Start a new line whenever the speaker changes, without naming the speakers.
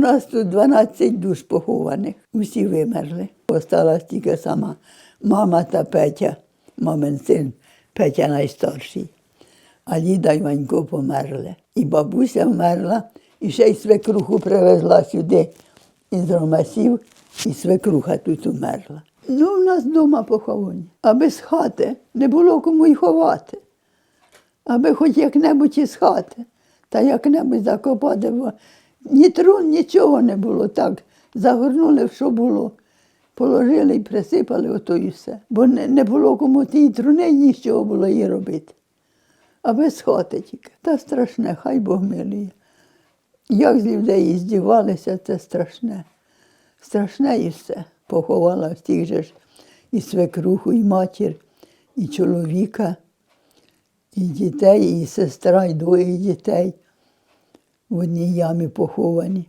нас тут 12 душ похованих. Усі вимерли. Осталась тільки сама мама та Петя, мамин син, Петя найстарший. А Ліда й Ванько померли. І бабуся вмерла, і ще й свекруху привезла сюди із Ромасів, і свекруха тут умерла. Ну, у нас вдома поховані. А без хати не було кому й ховати. Аби хоч як-небудь із хати, та як-небудь закопати, бо ні трун, нічого не було. Так загорнули, що було. Положили і присипали ото і все. Бо не, не було кому тієї труни, нічого було їй робити. А без хати тільки. Та страшне, хай Бог милує. Як з людей здівалися, це страшне. Страшне і все. Поховала всіх же ж і свекруху, і матір, і чоловіка, і дітей, і сестра, і двоє дітей в одній ямі поховані.